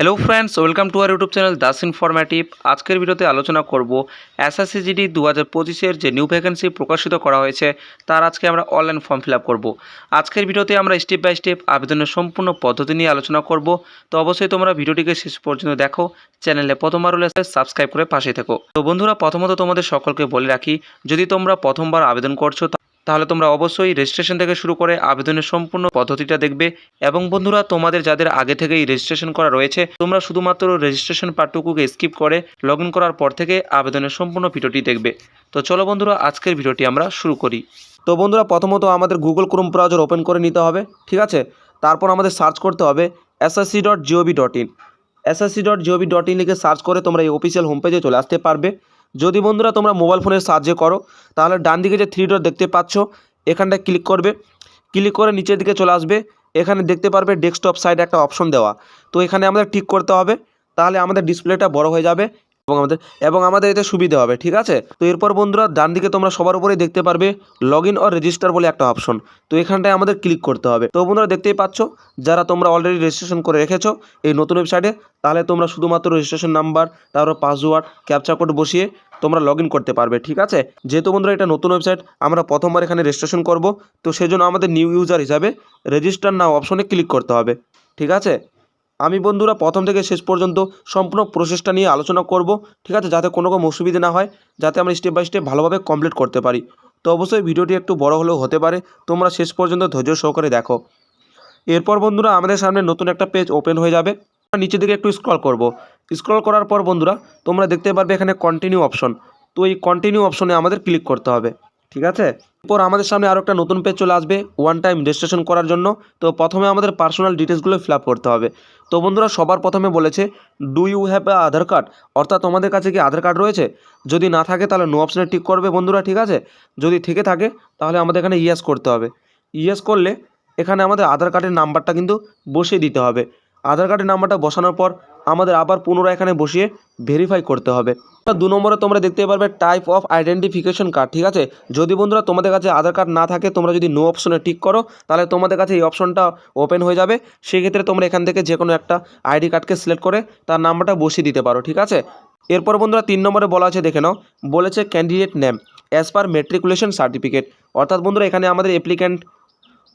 Hello friends welcome to our YouTube channel Das informative আজকের ভিডিওতে আলোচনা করব এসএসসিজিডি দু হাজার পঁচিশের যে নিউ ভ্যাকেন্সি প্রকাশিত করা হয়েছে, তার আজকে আমরা অনলাইন ফর্ম ফিল আপ করব। আজকের ভিডিওতে আমরা স্টেপ বাই স্টেপ আবেদনের সম্পূর্ণ পদ্ধতি নিয়ে আলোচনা করব। তো অবশ্যই তোমরা ভিডিওটিকে শেষ পর্যন্ত দেখো, চ্যানেলে প্রথমবার হলে সাবস্ক্রাইব করে পাশে থেকো। তো বন্ধুরা, প্রথমত তোমাদের সকলকে বলে রাখি, যদি তোমরা প্রথমবার আবেদন করছ তাহলে তোমরা অবশ্যই রেজিস্ট্রেশন থেকে শুরু করে আবেদনের সম্পূর্ণ পদ্ধতিটা দেখবে। এবং বন্ধুরা, তোমাদের যাদের আগে থেকেই রেজিস্ট্রেশন করা রয়েছে, তোমরা শুধুমাত্র রেজিস্ট্রেশন পার্টটুকুকে স্কিপ করে লগ করার পর থেকে আবেদনের সম্পূর্ণ ভিডিওটি দেখবে। তো চলো বন্ধুরা, আজকের ভিডিওটি আমরা শুরু করি। তো বন্ধুরা, প্রথমত আমাদের গুগল ক্রোম ব্রাউজার ওপেন করে নিতে হবে, ঠিক আছে? তারপর আমাদের সার্চ করতে হবে SSC dot GOV dot in SSC dot GOV dot in লিখে সার্চ করে তোমরা এই অফিসিয়াল হোম পেজে চলে আসতে পারবে। যদি বন্ধুরা তোমরা মোবাইল ফোনের সাহায্যে করো, তাহলে ডান দিকে যে থ্রি ডট দেখতে পাচ্ছ এখানটায় ক্লিক করবে। ক্লিক করে নিচের দিকে চলে আসবে। এখানে দেখতে পারবে ডেস্কটপ সাইডে একটা অপশন দেওয়া। তো এখানে আমাদের ঠিক করতে হবে। তাহলে আমাদের ডিসপ্লেটা বড় হয়ে যাবে। এবং আমাদের এবং আমাদের এতে সুবিধা হবে, ঠিক আছে? তো এরপর বন্ধুরা ডান দিকে তোমরা সবার উপরেই দেখতে পারবে লগ ইন অর রেজিস্টার বলে একটা অপশন তো এখানটায় আমাদের ক্লিক করতে হবে। তো বন্ধুরা, দেখতেই পাচ্ছ, যারা তোমরা অলরেডি রেজিস্ট্রেশন করে রেখেছো এই নতুন ওয়েবসাইটে তাহলে তোমরা শুধুমাত্র রেজিস্ট্রেশন নাম্বার তারপর পাসওয়ার্ড ক্যাপচা কোড বসিয়ে তোমরা লগ করতে পারবে, ঠিক আছে? যেহেতু বন্ধুরা, এটা নতুন ওয়েবসাইট আমরা প্রথমবার এখানে রেজিস্ট্রেশন করব। তো সেজন্য আমাদের নিউ ইউজার হিসাবে রেজিস্টার নাও অপশনে ক্লিক করতে হবে, ঠিক আছে? আমি বন্ধুরা প্রথম থেকে শেষ পর্যন্ত সম্পূর্ণ প্রসেসটা নিয়ে আলোচনা করব, ঠিক আছে? যাতে কোনো রকম অসুবিধা না হয়, যাতে আমরা স্টেপ বাই স্টেপ ভালোভাবে কমপ্লিট করতে পারি। তো অবশ্যই ভিডিওটি একটু বড় হলেও হতে পারে, তোমরা শেষ পর্যন্ত ধৈর্য সহকারে দেখো। এরপর বন্ধুরা আমাদের সামনে নতুন একটা পেজ ওপেন হয়ে যাবে। নিচের দিকে একটু স্ক্রল করব। স্ক্রল করার পর বন্ধুরা, তোমরা দেখতে পারবে এখানে কন্টিনিউ অপশন তো এই কন্টিনিউ অপশনে আমাদের ক্লিক করতে হবে। ঠিক আছে? এরপর আমাদের সামনে আরও একটা নতুন পেজ চলে আসবে ওয়ান টাইম রেজিস্ট্রেশন করার জন্য। তো প্রথমে আমাদের পার্সোনাল ডিটেলসগুলো ফিল আপ করতে হবে। তো বন্ধুরা, সবার প্রথমে বলেছে do you have a Aadhaar card অর্থাৎ তোমাদের কাছে কি আধার কার্ড রয়েছে? যদি না থাকে, তাহলে নো অপশানে টিক করবে বন্ধুরা, ঠিক আছে? যদি থেকে থাকে, তাহলে আমাদের এখানে ইয়েস করতে হবে। ইয়েস করলে এখানে আমাদের আধার কার্ডের নাম্বারটা কিন্তু বসিয়ে দিতে হবে। আধার কার্ডের নাম্বারটা বসানোর পর আমাদের আবার পুনরায় এখানে বসিয়ে ভেরিফাই করতে হবে। দু নম্বরে তোমরা দেখতে পারবে টাইপ অফ আইডেন্টিফিকেশন কার্ড ঠিক আছে? যদি বন্ধুরা তোমাদের কাছে আধার কার্ড না থাকে, তোমরা যদি নো অপশনে টিক করো, তাহলে তোমাদের কাছে এই অপশনটা ওপেন হয়ে যাবে। সেক্ষেত্রে তোমরা এখান থেকে যে কোনো একটা আইডি কার্ডকে সিলেক্ট করে তার নাম্বারটা বসিয়ে দিতে পারো, ঠিক আছে? এরপর বন্ধুরা তিন নম্বরে বলা আছে, দেখে নাও, বলেছে candidate name as per matriculation certificate অর্থাৎ বন্ধুরা এখানে আমাদের অ্যাপ্লিক্যান্ট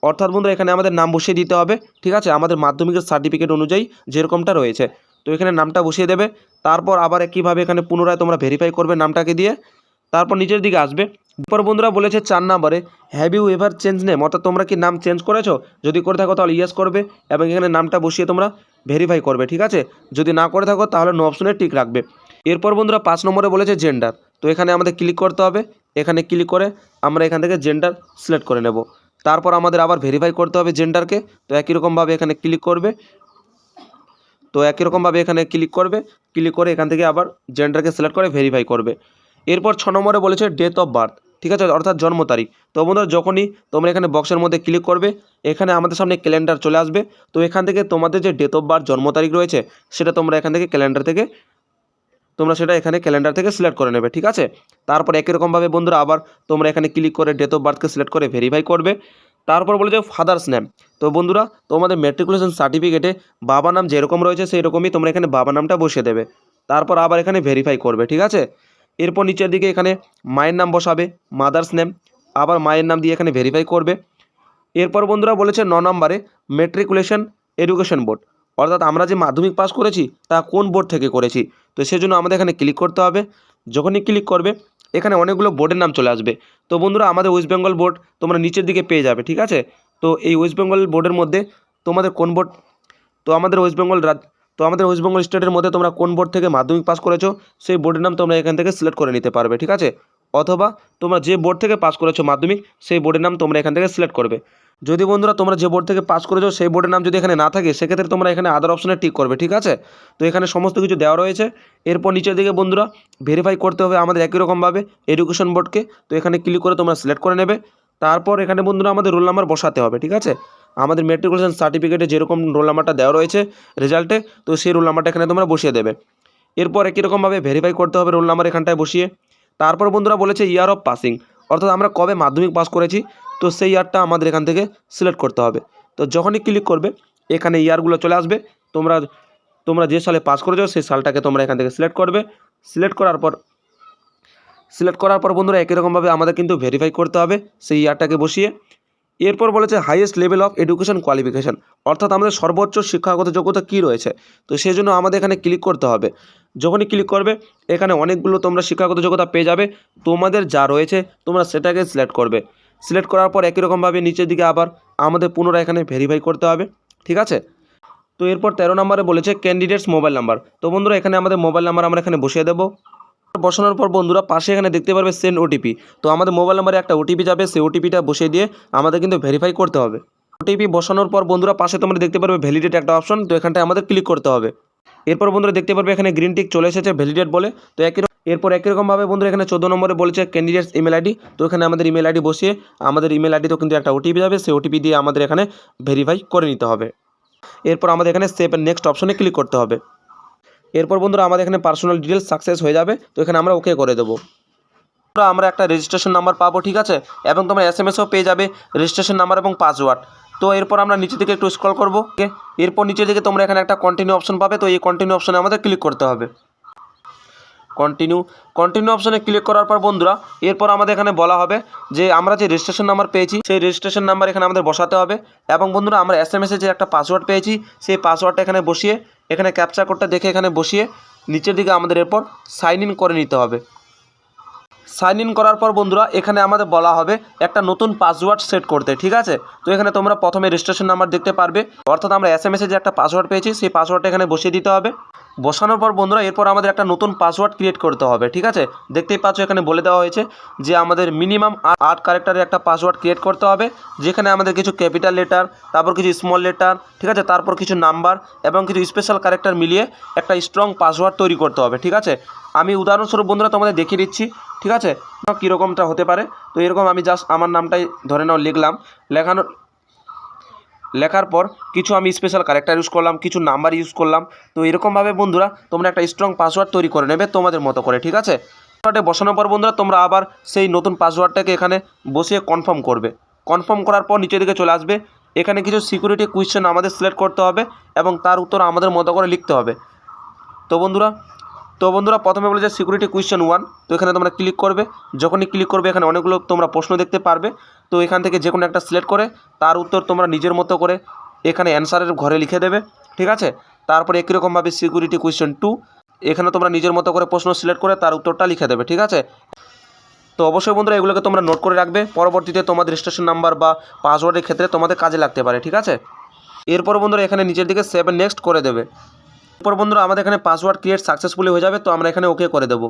অর্থাৎ বন্ধুরা এখানে আমাদের নাম বসিয়ে দিতে হবে, ঠিক আছে? আমাদের মাধ্যমিকের সার্টিফিকেট অনুযায়ী যেরকমটা রয়েছে। তো এখানে নামটা বসিয়ে দেবে। তারপর আবার একইভাবে এখানে পুনরায় তোমরা ভেরিফাই করবে নামটাকে দিয়ে। তারপর নিচের দিকে আসবে। এরপর বন্ধুরা বলেছে চার নাম্বারে have you ever change name অর্থাৎ তোমরা কি নাম চেঞ্জ করেছ? যদি করে থাকো তাহলে ইয়েস করবে এবং এখানে নামটা বসিয়ে তোমরা ভেরিফাই করবে, ঠিক আছে? যদি না করে থাকো তাহলে নো অপশনে টিক রাখবে। এরপর বন্ধুরা পাঁচ নম্বরে বলেছে জেন্ডার তো এখানে আমাদের ক্লিক করতে হবে। এখানে ক্লিক করে আমরা এখান থেকে জেন্ডার সিলেক্ট করে নেব। তারপর আমাদের আবার ভেরিফাই করতে হবে জেন্ডারকে তো একই রকমভাবে এখানে ক্লিক করবে। তো একই রকমভাবে এখানে ক্লিক করবে ক্লিক করে এখান থেকে আবার জেন্ডারকে সিলেক্ট করে ভেরিফাই করবে। এরপর ছ নম্বরে বলেছে ডেট অফ বার্থ ঠিক আছে? অর্থাৎ জন্ম তারিখ। তো বন্ধুরা, যখনই তোমরা এখানে বক্সের মধ্যে ক্লিক করবে, এখানে আমাদের সামনে ক্যালেন্ডার চলে আসবে। তো এখান থেকে তোমাদের যে ডেট অফ বার্থ জন্ম তারিখ রয়েছে, সেটা তোমরা এখান থেকে ক্যালেন্ডার থেকে, তোমরা সেটা এখানে ক্যালেন্ডার থেকে সিলেক্ট করে নেবে, ঠিক আছে? তারপর একই রকমভাবে বন্ধুরা, আবার তোমরা এখানে ক্লিক করে ডেট অফ বার্থকে সিলেক্ট করে ভেরিফাই করবে। তারপর বলেছে ফাদার্স নেম তো বন্ধুরা, তোমাদের ম্যাট্রিকুলেশন সার্টিফিকেটে বাবা নাম যেরকম রয়েছে সেই রকমই তোমরা এখানে বাবা নামটা বসিয়ে দেবে। তারপর আবার এখানে ভেরিফাই করবে, ঠিক আছে? এরপর নিচের দিকে এখানে মায়ের নাম বসাবে মাদার্স নেম আবার মায়ের নাম দিয়ে এখানে ভেরিফাই করবে। এরপর বন্ধুরা বলেছে ন নম্বরে মেট্রিকুলেশন এডুকেশন বোর্ড অর্থাৎ আমরা যে মাধ্যমিক পাস করেছি তা কোন বোর্ড থেকে করেছি? তো সেজন্য আমাদের এখানে ক্লিক করতে হবে। যখনই ক্লিক করবে এখানে অনেকগুলো বোর্ডের নাম চলে আসবে। তো বন্ধুরা, আমাদের ওয়েস্ট বেঙ্গল বোর্ড তোমরা নিচের দিকে পেয়ে যাবে, ঠিক আছে? তো এই ওয়েস্ট বেঙ্গল বোর্ডের মধ্যে তোমাদের কোন বোর্ড, তো আমাদের ওয়েস্ট বেঙ্গল তো আমাদের ওয়েস্ট বেঙ্গল স্টেটের মধ্যে তোমরা কোন বোর্ড থেকে মাধ্যমিক পাস করেছ, সেই বোর্ডের নাম তোমরা এখান থেকে সিলেক্ট করে নিতে পারবে, ঠিক আছে? অথবা তোমরা যে বোর্ড থেকে পাস করেছ মাধ্যমিক, সেই বোর্ডের নাম তোমরা এখান থেকে সিলেক্ট করবে। যদি বন্ধুরা তোমরা যে বোর্ড থেকে পাস করেছ, সেই বোর্ডের নাম যদি এখানে না থাকে, সেক্ষেত্রে তোমরা এখানে আদার অপশনে টিক করবে, ঠিক আছে? তো এখানে সমস্ত কিছু দেওয়া রয়েছে। এরপর নিচের দিকে বন্ধুরা ভেরিফাই করতে হবে আমাদের একই রকমভাবে এডুকেশন বোর্ডকে তো এখানে ক্লিক করে তোমরা সিলেক্ট করে নেবে। তারপর এখানে বন্ধুরা আমাদের রোল নাম্বার বসাতে হবে, ঠিক আছে? আমাদের মেট্রিকুলেশন সার্টিফিকেটে যেরকম রোল নাম্বারটা দেওয়া রয়েছে রেজাল্টে তো সেই রোল নাম্বারটা এখানে তোমরা বসিয়ে দেবে। এরপর একই রকমভাবে ভেরিফাই করতে হবে রোল নাম্বার এখানটায় বসিয়ে। তারপর বন্ধুরা বলেছে ইয়ার অফ পাসিং অর্থাৎ আমরা কবে মাধ্যমিক পাস করেছি তো সেই ইয়ারটা আমাদের এখান থেকে সিলেক্ট করতে হবে। তো যখনই ক্লিক করবে, এখানে ইয়ারগুলো চলে আসবে। তোমরা তোমরা যে সালে পাস করেছ, সেই সালটাকে তোমরা এখান থেকে সিলেক্ট করবে। সিলেক্ট করার পর সিলেক্ট করার পর বন্ধুরা, একই রকমভাবে আমাদের কিন্তু ভেরিফাই করতে হবে সেই ইয়ারটাকে বসিয়ে। এরপর বলেছে highest level of education qualification অর্থাৎ আমাদের সর্বোচ্চ শিক্ষাগত যোগ্যতা কী রয়েছে? তো সেই জন্য আমাদের এখানে ক্লিক করতে হবে। যখনই ক্লিক করবে, এখানে অনেকগুলো তোমরা শিক্ষাগত যোগ্যতা পেয়ে যাবে। তোমাদের যা রয়েছে, তোমরা সেটাকে সিলেক্ট করবে। সিলেক্ট করার পর একই রকমভাবে নিচের দিকে আবার আমাদের পুনরায় এখানে ভেরিফাই করতে হবে, ঠিক আছে? তো এরপর তেরো নম্বরে বলেছে ক্যান্ডিডেটস মোবাইল নাম্বার তো বন্ধুরা, এখানে আমাদের মোবাইল নাম্বার আমরা এখানে বসিয়ে দেবো। বসানোর পর বন্ধুরা, পাশে এখানে দেখতে পারবে সেন্ড ওটিপি তো আমাদের মোবাইল নাম্বারে একটা ওটিপি যাবে, সেই ওটিপিটা বসিয়ে দিয়ে আমাদের কিন্তু ভেরিফাই করতে হবে। ওটিপি বসানোর পর বন্ধুরা, পাশে তোমরা দেখতে পারবে ভ্যালিডেট একটা অপশন তো এখানটায় আমাদের ক্লিক করতে হবে। এরপর বন্ধুরা দেখতে পারবে এখানে গ্রিন টিক চলে এসেছে ভ্যালিডেট বলে। তো একই এরপর একই রকমভাবে বন্ধুরা এখানে চোদ্দ নম্বরে বলেছে ক্যান্ডিডেটস ইমেল আইডি তো এখানে আমাদের ইমেল আইডি বসিয়ে আমাদের ইমেল আইডিতেও কিন্তু একটা ওটিপি যাবে, সেই ওটিপি দিয়ে আমাদের এখানে ভেরিফাই করে নিতে হবে। এরপর আমাদের এখানে সেভ নেক্সট অপশনে ক্লিক করতে হবে। এরপর বন্ধুরা আমাদের এখানে পার্সোনাল ডিটেলস সাকসেস হয়ে যাবে, তো এখানে আমরা ওকে করে দেবো। আমরা একটা রেজিস্ট্রেশন নাম্বার পাবো, ঠিক আছে? এবং তোমরা এস এম এসও পেয়ে যাবে রেজিস্ট্রেশন নাম্বার এবং পাসওয়ার্ড তো এরপর আমরা নিচে দিকে একটু স্ক্রল করব এরপর নিচের দিকে তোমরা এখানে একটা কন্টিনিউ অপশন পাবে, তো এই কন্টিনিউ অপশনে আমাদের ক্লিক করতে হবে। কন্টিনিউ কন্টিনিউ অপশানে ক্লিক করার পর বন্ধুরা, এরপর আমাদের এখানে বলা হবে যে আমরা যে রেজিস্ট্রেশন নাম্বার পেয়েছি, সেই রেজিস্ট্রেশন নাম্বার এখানে আমাদের বসাতে হবে এবং বন্ধুরা আমরা এস এম এসে যে একটা পাসওয়ার্ড পেয়েছি, সেই পাসওয়ার্ডটা এখানে বসিয়ে, এখানে ক্যাপচা কোডটা দেখে এখানে বসিয়ে, নিচের দিকে আমাদের এরপর সাইন ইন করে নিতে হবে। সাইন ইন করার পর বন্ধুরা, এখানে আমাদের বলা হবে একটা নতুন পাসওয়ার্ড সেট করতে, ঠিক আছে? তো এখানে তোমরা প্রথমে রেজিস্ট্রেশন নাম্বার দেখতে পারবে, অর্থাৎ আমরা এস এম এসে যে একটা পাসওয়ার্ড পেয়েছি, সেই পাসওয়ার্ডটা এখানে বসিয়ে দিতে হবে। বসানোর পর বন্ধুরা, এরপর আমাদের একটা নতুন পাসওয়ার্ড ক্রিয়েট করতে হবে, ঠিক আছে? দেখতেই পাচ্ছ এখানে বলে দেওয়া হয়েছে যে আমাদের মিনিমাম আট ক্যারেক্টারের একটা পাসওয়ার্ড ক্রিয়েট করতে হবে, যেখানে আমাদের কিছু ক্যাপিটাল লেটার তারপর কিছু স্মল লেটার ঠিক আছে? তারপর কিছু নাম্বার এবং কিছু স্পেশাল ক্যারেক্টার মিলিয়ে একটা স্ট্রং পাসওয়ার্ড তৈরি করতে হবে, ঠিক আছে? আমি উদাহরণস্বরূপ বন্ধুরা, তোমাদের দেখিয়ে দিচ্ছি, ঠিক আছে? কীরকমটা হতে পারে? তো এরকম আমি জাস্ট আমার নামটাই ধরে নাও লিখলাম লেখানোর লেখার পর কিছু আমি স্পেশাল ক্যারেক্টার ইউজ করলাম, কিছু নাম্বার ইউজ করলাম। তো এরকমভাবে বন্ধুরা, তোমরা একটা স্ট্রং পাসওয়ার্ড তৈরি করে নেবে তোমাদের মতো করে, ঠিক আছে? পাসওয়ার্ডে বসানোর পর বন্ধুরা, তোমরা আবার সেই নতুন পাসওয়ার্ডটাকে এখানে বসিয়ে কনফার্ম করবে। কনফার্ম করার পর নিচের দিকে চলে আসবে। এখানে কিছু সিকিউরিটি কোয়েশ্চেন আমাদের সিলেক্ট করতে হবে এবং তার উত্তর আমাদের মতো করে লিখতে হবে। তো বন্ধুরা তো বন্ধুরা, প্রথমে বলে বলেছে সিকিউরিটি কোয়েশ্চেন ওয়ান তো এখানে তোমরা ক্লিক করবে। যখনই ক্লিক করবে, এখানে অনেকগুলো তোমরা প্রশ্ন দেখতে পারবে। তো এখান থেকে যে কোনো একটা সিলেক্ট করে, তার উত্তর তোমরা নিজের মতো করে এখানে অ্যান্সারের ঘরে লিখে দেবে, ঠিক আছে? তারপরে একই রকমভাবে সিকিউরিটি কোয়েশ্চেন টু এখানে তোমরা নিজের মতো করে প্রশ্ন সিলেক্ট করে তার উত্তরটা লিখে দেবে, ঠিক আছে? তো অবশ্যই বন্ধুরা, এগুলোকে তোমরা নোট করে রাখবে। পরবর্তীতে তোমাদের রেজিস্ট্রেশন নাম্বার বা পাসওয়ার্ডের ক্ষেত্রে তোমাদের কাজে লাগতে পারে, ঠিক আছে? এরপর বন্ধুরা, এখানে নিচের দিকে সেভেন নেক্সট করে দেবে। এরপর বন্ধুরা, আমাদের এখানে পাসওয়ার্ড ক্রিয়েট সাকসেসফুলি হয়ে যাবে, তো আমরা এখানে ওকে করে দেবো।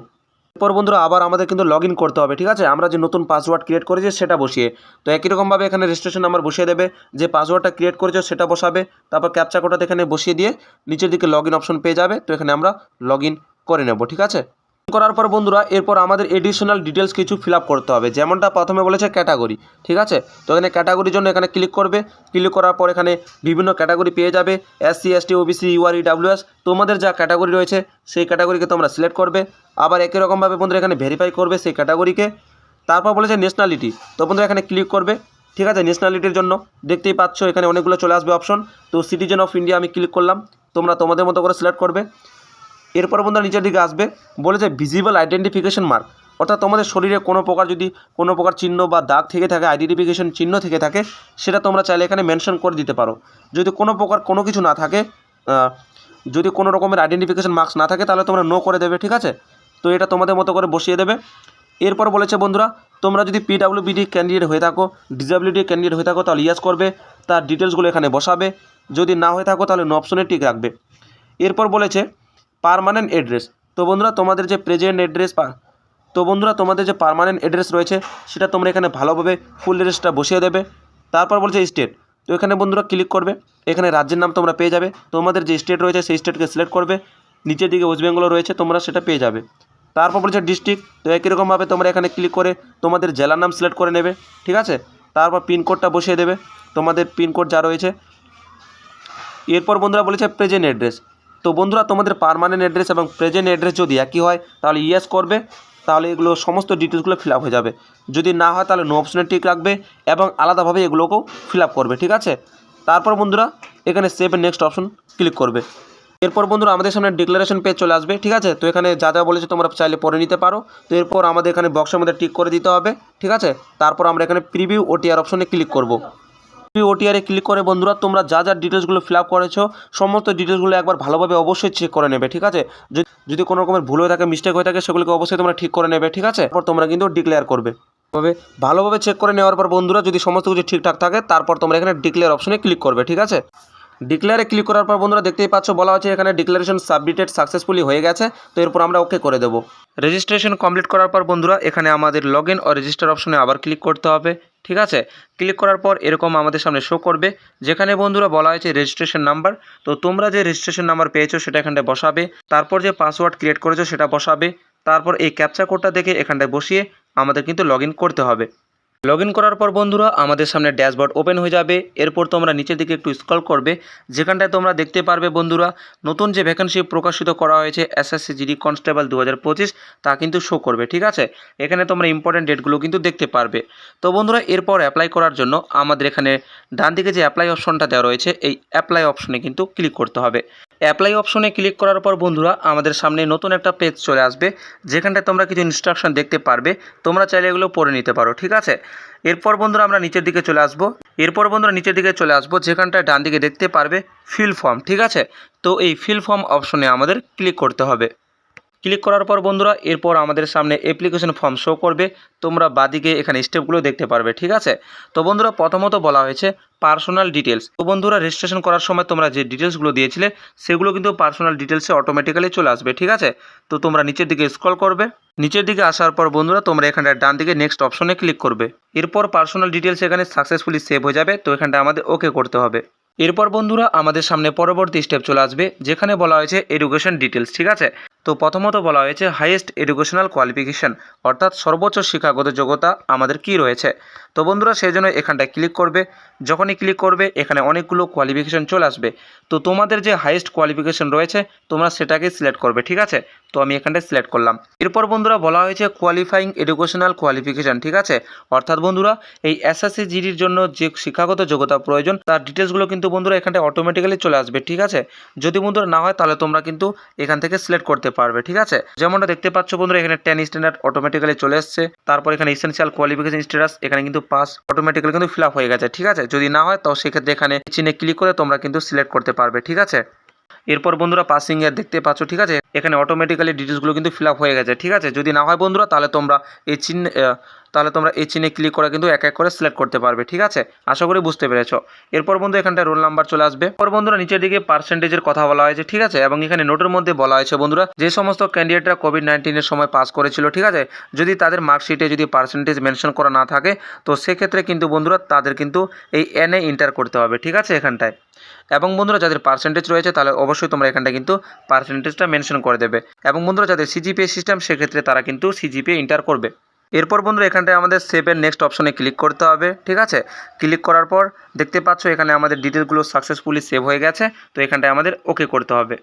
এরপর বন্ধুরা, আবার আমাদের কিন্তু লগ করতে হবে, ঠিক আছে? আমরা যে নতুন পাসওয়ার্ড ক্রিয়েট করেছি, সেটা বসিয়ে, তো একই রকমভাবে এখানে রেজিস্ট্রেশন নাম্বার বসিয়ে দেবে, যে পাসওয়ার্ডটা ক্রিয়েট করেছে, সেটা বসাবে, তারপর ক্যাপচা কোডটা এখানে বসিয়ে দিয়ে, নিচের দিকে লগ অপশন পেয়ে যাবে, তো এখানে আমরা লগ করে নেব, ঠিক আছে? করার পর বন্ধুরা, এরপর আমাদের এডিশনাল ডিটেলস কিছু ফিল করতে হবে। যেমনটা প্রথমে বলেছে ক্যাটাগরি ঠিক আছে? তো এখানে ক্যাটাগরির জন্য এখানে ক্লিক করবে। ক্লিক করার পর এখানে বিভিন্ন ক্যাটাগরি পেয়ে যাবে। S C S T OBC U R E W S তোমাদের যা ক্যাটাগরি রয়েছে, সেই ক্যাটাগরিকে তোমরা সিলেক্ট করবে। আবার একই রকমভাবে বন্ধুরা এখানে ভেরিফাই করবে সেই ক্যাটাগরিকে তারপর বলেছে ন্যাশনালিটি তো বন্ধুরা এখানে ক্লিক করবে, ঠিক আছে? ন্যাশনালিটির জন্য দেখতেই পাচ্ছ এখানে অনেকগুলো চলে আসবে অপশন তো সিটিজেন অফ ইন্ডিয়া আমি ক্লিক করলাম, তোমরা তোমাদের মতো করে সিলেক্ট করবে। এরপর বন্ধুরা নিচের দিকে আসবে বলেছে ভিজিবল আইডেন্টিফিকেশন মার্ক অর্থাৎ তোমাদের শরীরে কোনো প্রকার যদি কোনো প্রকার চিহ্ন বা দাগ থেকে থাকে আইডেন্টিফিকেশন চিহ্ন থেকে থাকে, সেটা তোমরা চাইলে এখানে মেনশন করে দিতে পারো। যদি কোনো প্রকার কোনো কিছু না থাকে যদি কোনো রকমের আইডেন্টিফিকেশন মার্কস না থাকে, তাহলে তোমরা নো করে দেবে, ঠিক আছে? তো এটা তোমাদের মতো করে বসিয়ে দেবে। এরপর বলেছে বন্ধুরা, তোমরা যদি পিডাব্লিউবিডি ক্যান্ডিডেট হয়ে থাকো ডিসাবিলিটি ক্যান্ডিডেট হয়ে থাকো, তাহলে ইয়াস করবে। তার ডিটেলসগুলো এখানে বসাবে। যদি না হয়ে থাকো, তাহলে নো অপশনে টিক রাখবে। এরপর বলেছে পার্মানেন্ট অ্যাড্রেস তো বন্ধুরা, তোমাদের যে প্রেজেন্ট অ্যাড্রেস তো বন্ধুরা, তোমাদের যে পার্মানেন্ট অ্যাড্রেস রয়েছে, সেটা তোমরা এখানে ভালোভাবে ফুল অ্যাড্রেসটা বসিয়ে দেবে। তারপর বলছে স্টেট তো এখানে বন্ধুরা ক্লিক করবে। এখানে রাজ্যের নাম তোমরা পেয়ে যাবে। তোমাদের যে স্টেট রয়েছে, সেই স্টেটকে সিলেক্ট করবে। নিচের দিকে ওয়েস্ট বেঙ্গল রয়েছে, তোমরা সেটা পেয়ে যাবে। তারপর বলছে ডিস্ট্রিক্ট তো একই রকমভাবে তোমরা এখানে ক্লিক করে তোমাদের জেলার নাম সিলেক্ট করে নেবে। ঠিক আছে? তারপর পিনকোডটা বসিয়ে দেবে। তোমাদের পিনকোড যা রয়েছে। এরপর বন্ধুরা বলেছে প্রেজেন্ট অ্যাড্রেস তো বন্ধুরা, তোমাদের পার্মানেন্ট অ্যাড্রেস এবং প্রেজেন্ট অ্যাড্রেস যদি একই হয়, তাহলে ইয়েস করবে। তাহলে এগুলো সমস্ত ডিটেলসগুলো ফিল হয়ে যাবে। যদি না হয়, তাহলে নো অপশনে টিক রাখবে এবং আলাদাভাবে এগুলোকেও ফিল করবে, ঠিক আছে? তারপর বন্ধুরা, এখানে সেভ নেক্সট অপশন ক্লিক করবে। এরপর বন্ধুরা, আমাদের সামনে ডিক্লারেশন পেজ চলে আসবে, ঠিক আছে? তো এখানে যা যা বলেছে তোমরা চাইলে পড়ে নিতে পারো। তো এরপর আমাদের এখানে বক্সের মধ্যে টিক করে দিতে হবে, ঠিক আছে? তারপর আমরা এখানে প্রিভিউ ওটিআর অপশনে ক্লিক করব। ওটিআরে ক্লিক করে বন্ধুরা, তোমরা যা যা ডিটেলসগুলো ফিল আপ করেছ, সমস্ত ডিটেলসগুলো একবার ভালোভাবে অবশ্যই চেক করে নেবে, ঠিক আছে? যদি- কোনো রকমের ভুল হয়ে থাকে মিস্টেক হয়ে থাকে, সেগুলোকে অবশ্যই তোমরা ঠিক করে নেবে, ঠিক আছে? তারপর তোমরা কিন্তু ডিক্লেয়ার করবে। তবে ভালোভাবে চেক করে নেওয়ার পর বন্ধুরা, যদি সমস্ত কিছু ঠিকঠাক থাকে, তারপর তোমরা এখানে ডিক্লেয়ার অপশনে ক্লিক করবে, ঠিক আছে? ডিক্লেয়ারে ক্লিক করার পর বন্ধুরা, দেখতেই পাচ্ছ, বলা হচ্ছে এখানে ডিক্লারেশন সাবমিটেড সাকসেসফুলি হয়ে গেছে, তো এরপর আমরা ওকে করে দেবো। রেজিস্ট্রেশন কমপ্লিট করার পর বন্ধুরা, এখানে আমাদের লগ ইন ও রেজিস্টার অপশনে আবার ক্লিক করতে হবে। ঠিক আছে? ক্লিক করার পর এরকম আমাদের সামনে শো করবে। যেখানে বন্ধুরা বলা হয়েছে রেজিস্ট্রেশন নাম্বার তো তোমরা যে রেজিস্ট্রেশন নাম্বার পেয়েছ সেটা এখানটায় বসাবে। তারপর যে পাসওয়ার্ড ক্রিয়েট করেছ সেটা বসাবে। তারপর এই ক্যাপচা কোডটা দেখে এখানটায় বসিয়ে আমাদের কিন্তু লগ করতে হবে। লগ ইন করার পর বন্ধুরা, আমাদের সামনে ড্যাশবোর্ড ওপেন হয়ে যাবে। এরপর তোমরা নিচের দিকে একটু স্ক্রল করবে। যেখানটায় তোমরা দেখতে পারবে বন্ধুরা, নতুন যে ভ্যাকেন্সি প্রকাশিত করা হয়েছে এসএসসি জিডি কনস্টেবল দু হাজার পঁচিশ, তা কিন্তু শো করবে, ঠিক আছে? এখানে তোমরা ইম্পর্টেন্ট ডেটগুলো কিন্তু দেখতে পারবে। তো বন্ধুরা, এরপর অ্যাপ্লাই করার জন্য আমাদের এখানে ডান দিকে যে অ্যাপ্লাই অপশনটা দেওয়া রয়েছে, এই অ্যাপ্লাই অপশনে কিন্তু ক্লিক করতে হবে। অ্যাপ্লাই অপশনে ক্লিক করার পর বন্ধুরা, আমাদের সামনে নতুন একটা পেজ চলে আসবে, যেখানটায় তোমরা কিছু ইনস্ট্রাকশন দেখতে পারবে, তোমরা চাইলে এগুলো পড়ে নিতে পারো, ঠিক আছে? এরপর বন্ধুরা আমরা নিচের দিকে চলে আসব, এরপর বন্ধুরা নিচের দিকে চলে আসব, যেখানটায় ডান দিকে দেখতে পারবে ফিল ফর্ম ঠিক আছে? তো এই ফিল ফর্ম অপশনে আমাদের ক্লিক করতে হবে। ক্লিক করার পর বন্ধুরা, এরপর আমাদের সামনে অ্যাপ্লিকেশন ফর্ম শো করবে। তোমরা বাদিকে এখানে স্টেপগুলো দেখতে পারবে, ঠিক আছে? তো বন্ধুরা, প্রথমত বলা হয়েছে পার্সোনাল ডিটেলস তো বন্ধুরা রেজিস্ট্রেশন করার সময় তোমরা যে ডিটেলসগুলো দিয়েছিলে, সেগুলো কিন্তু পার্সোনাল ডিটেলসে অটোমেটিক্যালি চলে আসবে, ঠিক আছে? তো তোমরা নিচের দিকে স্ক্রল করবে। নিচের দিকে আসার পর বন্ধুরা, তোমরা এখানটা ডান দিকে নেক্সট অপশনে ক্লিক করবে। এরপর পার্সোনাল ডিটেলস এখানে সাকসেসফুলি সেভ হয়ে যাবে, তো এখানটা আমাদের ওকে করতে হবে। এরপর বন্ধুরা আমাদের সামনে পরবর্তী স্টেপ চলে আসবে, যেখানে বলা হয়েছে এডুকেশন ডিটেলস ঠিক আছে? তো প্রথমত বলা হয়েছে হাইয়েস্ট এডুকেশনাল কোয়ালিফিকেশান অর্থাৎ সর্বোচ্চ শিক্ষাগত যোগ্যতা আমাদের কি রয়েছে? তো বন্ধুরা সেই জন্য এখানটায় ক্লিক করবে। যখনই ক্লিক করবে, এখানে অনেকগুলো কোয়ালিফিকেশন চলে আসবে। তো তোমাদের যে হাইয়েস্ট কোয়ালিফিকেশন রয়েছে, তোমরা সেটাকে সিলেক্ট করবে, ঠিক আছে? তো আমি এখানটায় সিলেক্ট করলাম। এরপর বন্ধুরা বলা হয়েছে কোয়ালিফাইং এডুকেশনাল কোয়ালিফিকেশান ঠিক আছে? অর্থাৎ বন্ধুরা, এই এসএসসি জিডির জন্য যে শিক্ষাগত যোগ্যতা প্রয়োজন, তার ডিটেলসগুলো কিন্তু বন্ধুরা এখানটায় অটোমেটিক্যালি চলে আসবে, ঠিক আছে? যদি বন্ধুরা না হয়, তাহলে তোমরা কিন্তু এখান থেকে সিলেক্ট করতে পারবে, ঠিক আছে? যেমনটা দেখতে পাচ্ছ বন্ধুরা, এখানে টেন স্ট্যান্ডার্ড অটোমেটিক্যালি চলে এসছে। তারপর এখানে ইসেন্সিয়াল কোয়ালিফিকেশন স্ট্যাটাস এখানে কিন্তু পাস অটোমেটিক্যালি কিন্তু ফিল হয়ে গেছে, ঠিক আছে? যদি না হয়, তো সেক্ষেত্রে এখানে চিনে ক্লিক করে তোমরা কিন্তু সিলেক্ট করতে পারবে, ঠিক আছে? এরপর বন্ধুরা পাসিং এর দেখতে পাচ্ছ, ঠিক আছে? এখানে অটোমেটিক্যালি ডিটেলসগুলো কিন্তু ফিল হয়ে গেছে, ঠিক আছে? যদি না হয় বন্ধুরা, তাহলে তোমরা এই চিহ্ন তাহলে তোমরা এই চিহ্নে ক্লিক করে কিন্তু এক এক করে সিলেক্ট করতে পারবে, ঠিক আছে? আশা করি বুঝতে পেরেছ। এরপর বন্ধু, এখানটায় রোল নাম্বার চলে আসবে। এরপর বন্ধুরা, নিচের দিকে পার্সেন্টেজের কথা বলা হয়েছে, ঠিক আছে? এবং এখানে নোটের মধ্যে বলা হয়েছে, বন্ধুরা, যে সমস্ত ক্যান্ডিডেটরা কোভিড নাইন্টিনের সময় পাস করেছিল, ঠিক আছে? যদি তাদের মার্কশিটে যদি পার্সেন্টেজ মেনশন করা না থাকে, তো সেক্ষেত্রে কিন্তু বন্ধুরা, তাদের কিন্তু এই এনএ ইন্টার করতে হবে, ঠিক আছে? এখানটায়। এবং বন্ধুরা, যাদের পার্সেন্টেজ রয়েছে, তাহলে অবশ্যই তোমরা এখানটা কিন্তু পার্সেন্টেজটা মেনশন করে দেবে। এবং বন্ধুরা, যাদের সিজিপিএ সিস্টেম সেক্ষেত্রে তারা কিন্তু সিজিপিএ ইন্টার করবে। এরপর বন্ধুরা, এখানটায় আমাদের সেভের নেক্সট অপশনে ক্লিক করতে হবে, ঠিক আছে? ক্লিক করার পর দেখতে পাচ্ছ, এখানে আমাদের ডিটেলসগুলো সাকসেসফুলি সেভ হয়ে গেছে, তো এখানটায় আমাদের ওকে করতে হবে।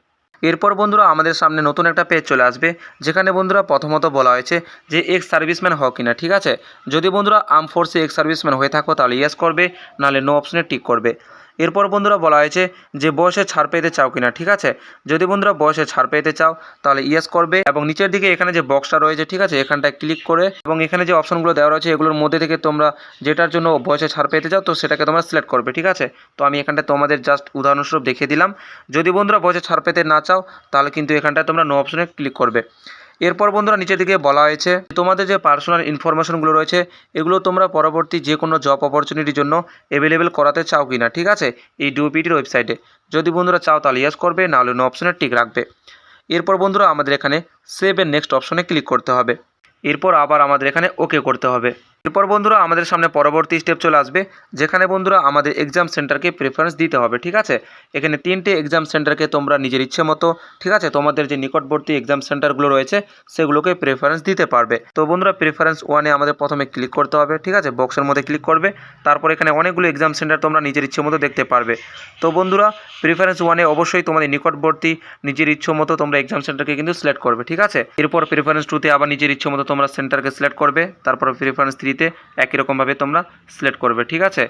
এরপর বন্ধুরা, আমাদের সামনে নতুন একটা পেজ চলে আসবে, যেখানে বন্ধুরা প্রথমত বলা হয়েছে যে এক্স সার্ভিসম্যান হও কিনা, ঠিক আছে? যদি বন্ধুরা আর্ম ফোর্সে এক্স সার্ভিসম্যান হয়ে থাকো, তাহলে ইয়েস করবে, নাহলে নো অপশনে টিক করবে। এরপর বন্ধুরা বলা হয়েছে যে বয়সে ছাড় পেতে চাও কিনা, ঠিক আছে? যদি বন্ধুরা বয়সে ছাড় পেতে চাও, তাহলে ইয়েস করবে এবং নিচের দিকে এখানে যে বক্সটা রয়েছে, ঠিক আছে? এখানটায় ক্লিক করে এবং এখানে যে অপশনগুলো দেওয়া রয়েছে, এগুলোর মধ্যে থেকে তোমরা যেটার জন্য বয়সে ছাড় পেতে চাও, তো সেটাকে তোমরা সিলেক্ট করবে, ঠিক আছে? তো আমি এখানটায় তোমাদের জাস্ট উদাহরণস্বরূপ দেখিয়ে দিলাম। যদি বন্ধুরা বয়সে ছাড় পেতে না চাও, তাহলে কিন্তু এখানটায় তোমরা নো অপশনে ক্লিক করবে। এরপর বন্ধুরা নিচের দিকে বলা হয়েছে তোমাদের যে পার্সোনাল ইনফরমেশনগুলো রয়েছে, এগুলো তোমরা পরবর্তী যে কোনো জব অপরচুনিটির জন্য অ্যাভেলেবেল করাতে চাও কি না ঠিক আছে? এই ডিওপিটির ওয়েবসাইটে যদি বন্ধুরা চাও তাহলে ইয়াস করবে নাহলে নো অপশনে টিক রাখবে। এরপর বন্ধুরা আমাদের এখানে সেভ এর নেক্সট অপশনে ক্লিক করতে হবে। এরপর আবার আমাদের এখানে ওকে করতে হবে। এরপর বন্ধুরা আমাদের সামনে পরবর্তী স্টেপ চলে আসবে, যেখানে বন্ধুরা আমাদের এক্সাম সেন্টারকে প্রেফারেন্স দিতে হবে, ঠিক আছে? এখানে তিনটে এক্সাম সেন্টারকে তোমরা নিজের ইচ্ছে মতো, ঠিক আছে? তোমাদের যে নিকটবর্তী এক্সাম সেন্টারগুলো রয়েছে, সেগুলোকে প্রেফারেন্স দিতে পারবে। তো বন্ধুরা প্রেফারেন্স ওয়ানে আমাদের প্রথমে ক্লিক করতে হবে, ঠিক আছে? বক্সের মধ্যে ক্লিক করবে, তারপর এখানে অনেকগুলো এক্সাম সেন্টার তোমরা নিজের ইচ্ছে মতো দেখতে পারবে। তো বন্ধুরা প্রিফারেন্স ওয়ানে অবশ্যই তোমাদের নিকটবর্তী, নিজের ইচ্ছে মতো তোমরা এক্সাম সেন্টারকে কিন্তু সিলেক্ট করবে, ঠিক আছে? এরপর প্রিফারেন্স টুতে আবার নিজের ইচ্ছে মতো তোমরা সেন্টারকে সিলেক্ট করবে, তারপর প্রিফারেন্স থ্রিতে একই রকমভাবে তোমরা সিলেক্ট করবে, ঠিক আছে?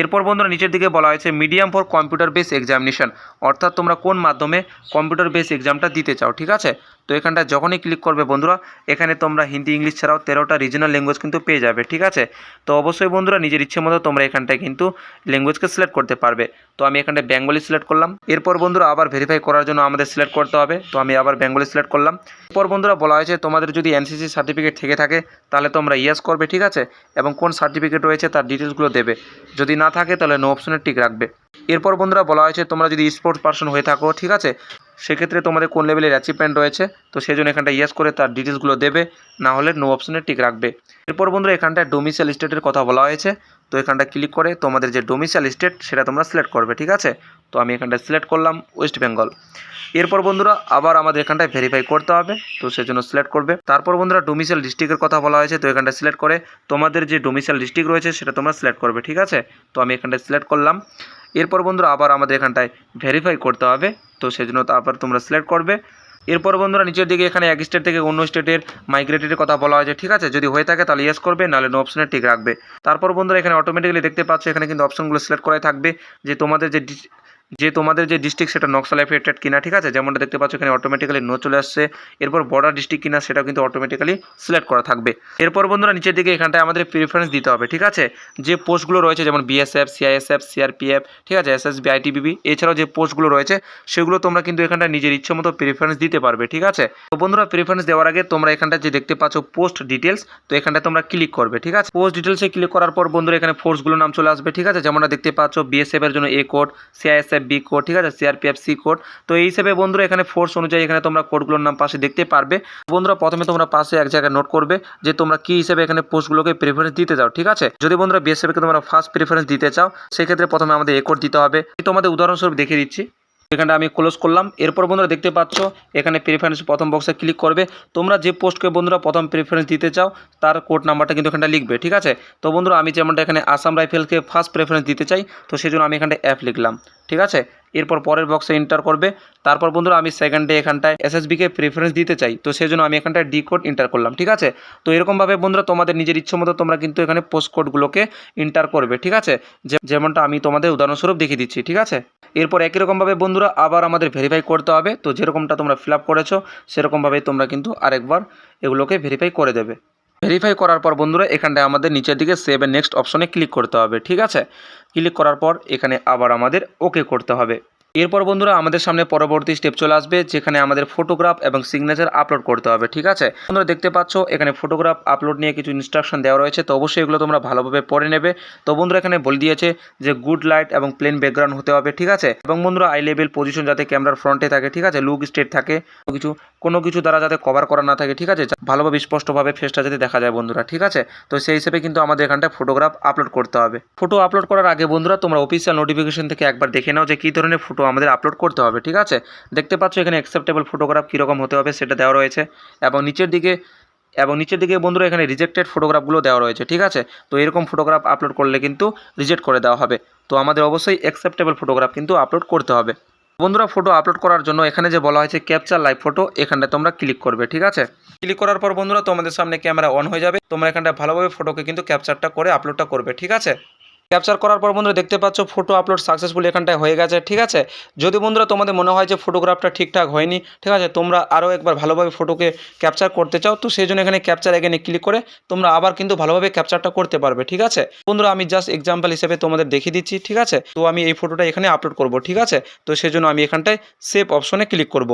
এরপর বন্ধুরা নিচের দিকে বলা হয়েছে medium for computer base examination অর্থাৎ তোমরা কোন মাধ্যমে কম্পিউটার বেস এক্সামটা দিতে চাও, ঠিক আছে? তো এখানটা যখনই ক্লিক করবে, বন্ধুরা, এখানে তোমরা হিন্দি, ইংলিশ ছাড়াও তেরোটা রিজনাল ল্যাঙ্গুয়েজ কিন্তু পেয়ে যাবে, ঠিক আছে? তো অবশ্যই বন্ধুরা, নিজের ইচ্ছে মতো তোমরা এখানটায় কিন্তু ল্যাঙ্গুয়েজকে সিলেক্ট করতে পারবে। তো আমি এখানটায় বেঙ্গলি সিলেক্ট করলাম। এরপর বন্ধুরা, আবার ভেরিফাই করার জন্য আমাদের সিলেক্ট করতে হবে। তো আমি আবার বেঙ্গলি সিলেক্ট করলাম। এরপর বন্ধুরা, বলা হয়েছে তোমাদের যদি এনসিসি সার্টিফিকেট থেকে থাকে, তাহলে তোমরা ইয়েস করবে, ঠিক আছে? এবং কোন সার্টিফিকেট রয়েছে, তার ডিটেলসগুলো দেবে। যদি না থাকে, তাহলে নো অপশনে টিক রাখবে। এরপর বন্ধুরা, বলা হয়েছে তোমরা যদি স্পোর্টস পার্সন হয়ে থাকো, ঠিক আছে? সেক্ষেত্রে তোমাদের কোন লেভেলের অ্যাচিভমেন্ট রয়েছে, তো সেই জন্য এখানটা ইয়েস করে তার ডিটেলসগুলো দেবে, না হলে নো অপশনে টিক রাখবে। এরপর বন্ধু এখানটায় ডোমিসাইল স্টেটের কথা বলা হয়েছে, তো এখানটা ক্লিক করে তোমাদের যে ডোমিসাইল স্টেট সেটা তোমরা সিলেক্ট করবে, ঠিক আছে? তো আমি এখানটা সিলেক্ট করলাম ওয়েস্ট বেঙ্গল এরপর বন্ধুরা আবার আমাদের এখানটায় ভেরিফাই করতে হবে, তো সেজন্য সিলেক্ট করবে। তারপর বন্ধুরা ডোমিসাইল ডিস্ট্রিক্টের কথা বলা হয়েছে, তো এখানটা সিলেক্ট করে তোমাদের যে ডোমিসাইল ডিস্ট্রিক্ট রয়েছে সেটা তোমরা সিলেক্ট করবে, ঠিক আছে? তো আমি এখানটায় সিলেক্ট করলাম। এরপর বন্ধুরা আবার আমাদের এখানটায় ভেরিফাই করতে হবে, তো সেজন্য তারপর তোমরা সিলেক্ট করবে। এরপর বন্ধুরা নিচের দিকে এখানে এক স্টেট থেকে অন্য স্টেটের মাইগ্রেটের কথা বলা হয়েছে, ঠিক আছে? যদি হয়ে থাকে তাহলে ইয়েস করবে, নাহলে নো অপশনে ঠিক রাখবে। তারপর বন্ধুরা এখানে অটোমেটিক্যালি দেখতে পাচ্ছ, এখানে কিন্তু অপশনগুলো সিলেক্ট করাই থাকবে, যে তোমাদের যে যে তোমাদের যে ডিস্ট্রিক্ট সেটা নকশাল এফেক্টেড কিনা, ঠিক আছে? যেমনটা দেখতে পাচ্ছ, এখানে অটোমেটিক্যালি নো চলে আসছে। এরপর বর্ডার ডিস্ট্রিক্ট কিনা, সেটাও কিন্তু অটোমেটিক্যালি সিলেক্ট করা থাকবে। এরপর বন্ধুরা, নিচের দিকে এখানটায় আমাদের প্রিফারেন্স দিতে হবে, ঠিক আছে? যে পোস্টগুলো রয়েছে, যেমন বিএসএফ সিআইএসএফ সিআরপিএফ ঠিক আছে? এসএসবি আইটিবিবি এছাড়াও যে পোস্টগুলো রয়েছে, সেগুলো তোমরা কিন্তু এখানটা নিজের ইচ্ছে মতো প্রিফারেন্স দিতে পারবে, ঠিক আছে? তো বন্ধুরা প্রিফারেন্স দেওয়ার আগে তোমরা এখানটা যে দেখতে পাচ্ছ পোস্ট ডিটেলস তো এখানটা তোমরা ক্লিক করবে, ঠিক আছে? পোস্ট ডিটেলসে ক্লিক করার পর বন্ধুরা, এখানে ফোর্সগুলোর নাম চলে আসবে, ঠিক আছে? যেমনটা দেখতে পাচ্ছ বিএসএফ এর জন্য A code CISF B code ঠিক আছে? সিআরপিএফ সি কোড তো এই হিসেবে বন্ধুরা, এখানে ফোর্স অনুযায়ী এখানে তোমরা কোডগুলোর নাম পাশে দেখতে পারবে। বন্ধুরা, প্রথমে তোমরা পাশে এক জায়গায় নোট করবে যে তোমরা কি হিসেবে এখানে পোস্টগুলোকে প্রিফারেন্স দিতে চাও, ঠিক আছে? যদি বন্ধুরা বিএসএফকে তোমরা ফার্স্ট প্রিফারেন্স দিতে চাও, সেক্ষেত্রে প্রথমে আমাদের এ কোড দিতে হবে। তোমাদের উদাহরণস্বরূপ দেখিয়ে দিচ্ছি। এখানটা আমি ক্লোজ করলাম। এরপর বন্ধুরা দেখতে পাচ্ছ, এখানে প্রেফারেন্স প্রথম বক্সে ক্লিক করবে। তোমরা যে পোস্টকে বন্ধুরা প্রথম প্রিফারেন্স দিতে চাও, তার কোড নাম্বারটা কিন্তু এখানটা লিখবে, ঠিক আছে? তো বন্ধুরা আমি যেমনটা এখানে আসাম রাইফেলকে ফার্স্ট প্রেফারেন্স দিতে চাই, তো সেই জন্য আমি এখানটা অ্যাপ লিখলাম, ঠিক আছে? এরপর পরের বক্সে এন্টার করবে। তারপর বন্ধুরা আমি সেকেন্ডে এখানটায় এসএসবিকে প্রিফারেন্স দিতে চাই। তো সেই জন্য আমি এখানটায় ডি কোড এন্টার করলাম, ঠিক আছে? তো এরকমভাবে বন্ধুরা তোমাদের নিজের ইচ্ছে মতো তোমরা কিন্তু এখানে পোস্ট কোডগুলোকে এন্টার করবে, ঠিক আছে? যেমনটা আমি তোমাদের উদাহরণস্বরূপ দেখিয়ে দিচ্ছি, ঠিক আছে? এরপর একই রকমভাবে বন্ধুরা আবার আমাদের ভেরিফাই করতে হবে। তো যেরকমটা তোমরা ফিল আপ করেছ, সেরকমভাবেই তোমরা কিন্তু আরেকবার এগুলোকে ভেরিফাই করে দেবে। ভেরিফাই করার পর বন্ধুরা, এখানটায় আমাদের নিচের দিকে সেভ নেক্সট অপশনে ক্লিক করতে হবে, ঠিক আছে? ক্লিক করার পর এখানে আবার আমাদের ওকে করতে হবে। এরপর বন্ধুরা আমাদের সামনে পরবর্তী স্টেপ চলে আসবে, যেখানে আমাদের ফটোগ্রাফ এবং সিগনেচার আপলোড করতে হবে, ঠিক আছে? তোমরা দেখতে পাচ্ছ, এখানে ফটোগ্রাফ আপলোড নিয়ে কিছু ইনস্ট্রাকশন দেওয়া রয়েছে, তো অবশ্যই এগুলো তোমরা ভালোভাবে পড়ে নেবে। তো বন্ধুরা এখানে বলে দিয়েছে যে গুড লাইট এবং প্লেন ব্যাকগ্রাউন্ড হতে হবে, ঠিক আছে? এবং বন্ধুরা আই লেভেল পজিশন যাতে ক্যামেরার ফ্রন্টে থাকে, ঠিক আছে? লুক স্টেট থাকে কিছু, কোনো কিছু দ্বারা যাতে কভার করা না থাকে, ঠিক আছে? ভালোভাবে স্পষ্টভাবে ফেসটা যাতে দেখা যায় বন্ধুরা, ঠিক আছে? তো সেই হিসেবে কিন্তু আমাদের এখানটায় ফটোগ্রাফ আপলোড করতে হবে। ফটো আপলোড করার আগে বন্ধুরা তোমরা অফিসিয়াল নোটিফিকেশন থেকে একবার দেখে নাও যে কী ধরনের ফটো আমাদের আপলোড করতে হবে, ঠিক আছে? দেখতে পাচ্ছ এখানে অ্যাকসেপ্টেবল ফটোগ্রাফ কীরকম হতে হবে সেটা দেওয়া রয়েছে। এবং নিচের দিকে, এবং নিচের দিকে বন্ধুরা এখানে রিজেক্টেড ফটোগ্রাফগুলো দেওয়া রয়েছে, ঠিক আছে? তো এরকম ফটোগ্রাফ আপলোড করলে কিন্তু রিজেক্ট করে দেওয়া হবে। তো আমাদের অবশ্যই অ্যাকসেপ্টেবল ফটোগ্রাফ কিন্তু আপলোড করতে হবে। বন্ধুরা ফটো আপলোড করার জন্য এখানে যে বলা হয়েছে ক্যাপচার লাইভ ফটো এখানটায় তোমরা ক্লিক করবে, ঠিক আছে? ক্লিক করার পর বন্ধুরা তোমাদের সামনে ক্যামেরা অন হয়ে যাবে। তোমরা এখানটায় ভালোভাবে ফটোকে কিন্তু ক্যাপচারটা করে আপলোডটা করবে, ঠিক আছে? ক্যাপচার করার পর বন্ধুরা দেখতে পাচ্ছ ফটো আপলোড সাকসেসফুল এখানটায় হয়ে গেছে, ঠিক আছে? যদি বন্ধুরা তোমাদের মনে হয় যে ফটোগ্রাফটা ঠিকঠাক হয়নি, ঠিক আছে? তোমরা আরও একবার ভালোভাবে ফটোকে ক্যাপচার করতে চাও, তো সেই জন্য এখানে ক্যাপচার এখানে ক্লিক করে তোমরা আবার কিন্তু ভালোভাবে ক্যাপচারটা করতে পারবে, ঠিক আছে? বন্ধুরা আমি জাস্ট এক্সাম্পল হিসেবে তোমাদের দেখিয়ে দিচ্ছি, ঠিক আছে? তো আমি এই ফটোটা এখানে আপলোড করব, ঠিক আছে? তো সেই জন্য আমি এখানটায় সেভ অপশনে ক্লিক করব।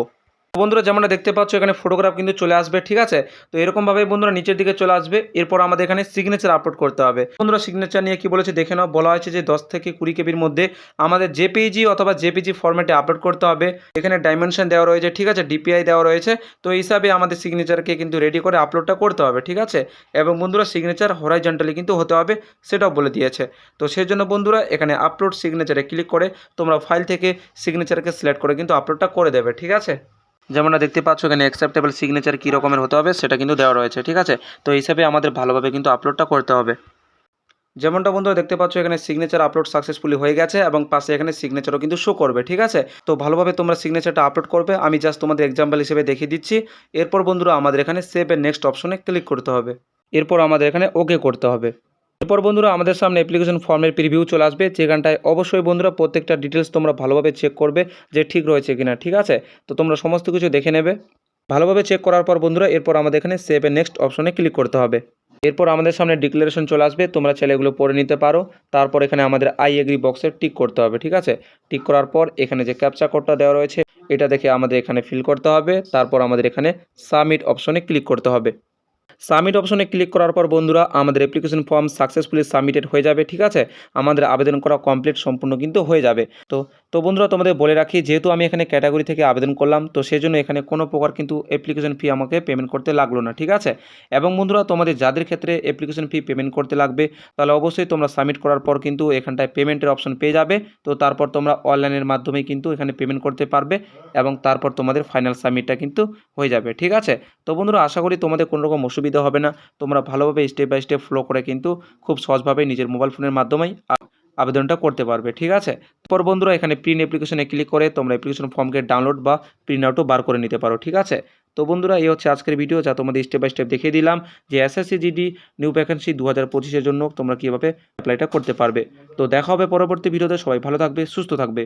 বন্ধুরা, যেমনটা দেখতে পাচ্ছ, এখানে ফটোগ্রাফ কিন্তু চলে আসবে, ঠিক আছে? তো এরকমভাবে বন্ধুরা নিচের দিকে চলে আসবে, এরপর আমাদের এখানে সিগনেচার আপলোড করতে হবে। বন্ধুরা সিগনেচার নিয়ে কি বলেছে দেখে নাও, বলা হয়েছে যে দশ থেকে কুড়ি কেবির মধ্যে আমাদের জেপিজি অথবা জেপিজি ফরম্যাটে আপলোড করতে হবে। এখানে ডাইমেনশন দেওয়া রয়েছে, ঠিক আছে? ডিপিআই দেওয়া রয়েছে। তো এই হিসাবে আমাদের সিগনেচারকে কিন্তু রেডি করে আপলোডটা করতে হবে, ঠিক আছে? এবং বন্ধুরা সিগনেচার হরাইজন্টালি কিন্তু হতে হবে, সেটাও বলে দিয়েছে। তো সেই জন্য বন্ধুরা, এখানে আপলোড সিগনেচারে ক্লিক করে তোমরা ফাইল থেকে সিগনেচারকে সিলেক্ট করে কিন্তু আপলোডটা করে দেবে, ঠিক আছে? যেমনটা দেখতে পাচ্ছ এখানে অ্যাকসেপ্টেবল সিগনেচার কী রকমের হতে হবে, সেটা কিন্তু দেওয়া রয়েছে, ঠিক আছে? তো হিসাবে আমাদের ভালোভাবে কিন্তু আপলোডটা করতে হবে। যেমনটা বন্ধুরা দেখতে পাচ্ছ, এখানে সিগনেচার আপলোড সাকসেসফুলি হয়ে গেছে এবং পাশে এখানে সিগনেচারও কিন্তু শো করবে, ঠিক আছে? তো ভালোভাবে তোমরা সিগনেচারটা আপলোড করবে, আমি জাস্ট তোমাদের এক্সাম্পল হিসেবে দেখিয়ে দিচ্ছি। এরপর বন্ধুরা আমাদের এখানে সেভ এর নেক্সট অপশনে ক্লিক করতে হবে। এরপর আমাদের এখানে ওকে করতে হবে। এরপর বন্ধুরা আমাদের সামনে অ্যাপ্লিকেশন ফর্মের প্রিভিউ চলে আসবে। যেখানটায় অবশ্যই বন্ধুরা প্রত্যেকটা ডিটেলস তোমরা ভালোভাবে চেক করবে যে ঠিক রয়েছে কিনা, ঠিক আছে? তো তোমরা সমস্ত কিছু দেখে নেবে। ভালোভাবে চেক করার পর বন্ধুরা এরপর আমাদের এখানে সেভ এ নেক্সট অপশনে ক্লিক করতে হবে। এরপর আমাদের সামনে ডিক্লারেশন চলে আসবে। তোমরা ছেলেগুলো পড়ে নিতে পারো। তারপর এখানে আমাদের আই এগ্রি বক্সে টিক করতে হবে, ঠিক আছে? টিক করার পর এখানে যে ক্যাপচা কোডটা দেওয়া রয়েছে, এটা দেখে আমাদের এখানে ফিল করতে হবে। তারপর আমাদের এখানে সাবমিট অপশনে ক্লিক করতে হবে। সাবমিট অপশনে ক্লিক করার পর বন্ধুরা, আমাদের অ্যাপ্লিকেশন ফর্ম সাকসেসফুলি সাবমিটেড হয়ে যাবে, ঠিক আছে? আমাদের আবেদন করা কমপ্লিট সম্পূর্ণ কিন্তু হয়ে যাবে। তো তো বন্ধুরা, তোমাদের বলে রাখি, যেহেতু আমি এখানে ক্যাটাগরি থেকে আবেদন করলাম, তো সেই জন্য এখানে কোনো প্রকার কিন্তু অ্যাপ্লিকেশন ফি আমাকে পেমেন্ট করতে লাগল না, ঠিক আছে? এবং বন্ধুরা, তোমাদের যাদের ক্ষেত্রে অ্যাপ্লিকেশন ফি পেমেন্ট করতে লাগবে, তাহলে অবশ্যই তোমরা সাবমিট করার পর কিন্তু এখানটায় পেমেন্টের অপশন পেয়ে যাবে। তো তারপর তোমরা অনলাইনের মাধ্যমেই কিন্তু এখানে পেমেন্ট করতে পারবে এবং তারপর তোমাদের ফাইনাল সাবমিটটা কিন্তু হয়ে যাবে, ঠিক আছে? তো বন্ধুরা, আশা করি তোমাদের কোনো রকম অসুবিধা হবে না। তোমরা ভালোভাবে স্টেপ বাই স্টেপ ফলো করে কিন্তু খুব সহজভাবে নিজের মোবাইল ফোনের মাধ্যমেই আবেদনটা করতে পারবে, ঠিক আছে? পর বন্ধুরা, এখানে প্রিন্ট অ্যাপ্লিকেশনে ক্লিক করে তোমরা অ্যাপ্লিকেশন ফর্মকে ডাউনলোড বা প্রিন্ট আউটও বার করে নিতে পারো, ঠিক আছে? তো বন্ধুরা, এই হচ্ছে আজকের ভিডিও যা তোমাদের স্টেপ বাই স্টেপ দেখিয়ে দিলাম যে এসএসসি জিডি নিউ ভ্যাকেন্সি দু হাজার পঁচিশের জন্য তোমরা কীভাবে অ্যাপ্লাইটা করতে পারবে। তো দেখা হবে পরবর্তী ভিডিওতে সবাই ভালো থাকবে, সুস্থ থাকবে।